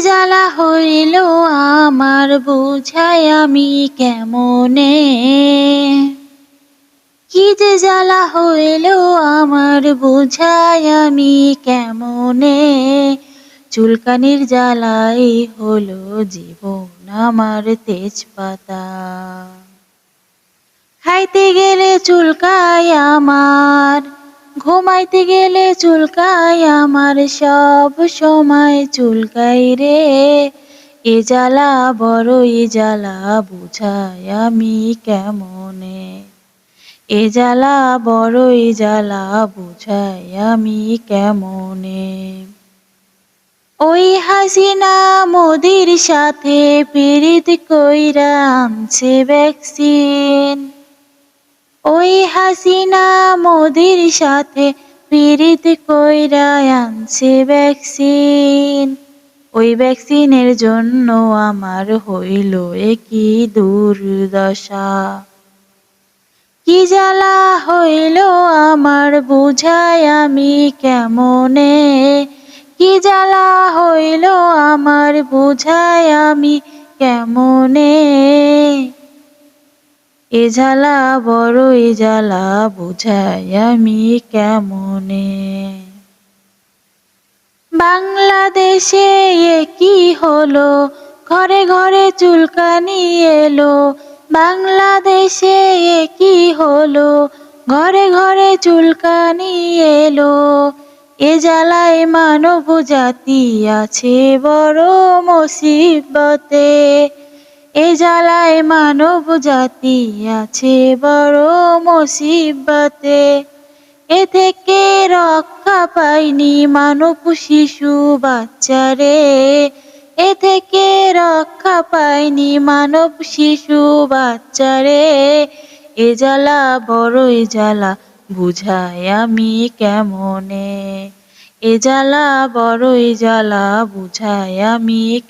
জ্বালা হইল আমার, বুঝাই আমি কেমনে? কি যে জ্বালা হইল আমার, বুঝাই আমি কেমনে? চুলকানির জ্বালাই হলো জীবন আমার তেজপাতা। খাইতে গেলে চুলকায় আমার ঘুমাইতে গেলে চুলকায়, আমার সব সময় চুলকাই রে। এ জ্বালা বড় এ জ্বালা, বুঝাই আমি কেমনে? এ জ্বালা বড় এ জ্বালা, বুঝাই আমি কেমনে? ওই হাসিনা মোদির সাথে পীড়িত কইরা আনছে ভ্যাকসিন ওই হাসিনা মোদির সাথে পীড়িত কইরা আনছে ভ্যাকসিন ওই ভ্যাকসিনের জন্য আমার হইল একই দুর্দশা। কি জ্বালা হইল আমার বুঝাই আমি কেমনে? কি জ্বালা হইল আমার বুঝাই আমি কেমনে? এ জ্বালা বড় এ জ্বালা বুঝাই আমি কেমনে? বাংলাদেশে এ কি হলো? ঘরে ঘরে চুলকানি এলো। বাংলাদেশে এ কি হলো? ঘরে ঘরে চুলকানি এলো। এ জ্বালায় মানব জাতি আছে বড় মুসিবতে। এ জ্বালায় মানব জাতি আছে বড় মুসিবতে। এ থেকে রক্ষা পাইনি মানব শিশু বাচ্চারে। এ থেকে রক্ষা পাইনি মানব শিশু বাচ্চারে। এ জ্বালা বড় এ জ্বালা, বুঝাই আমি কেমনে? এ জ্বালা বড় এ জ্বালা, বুঝাই আমি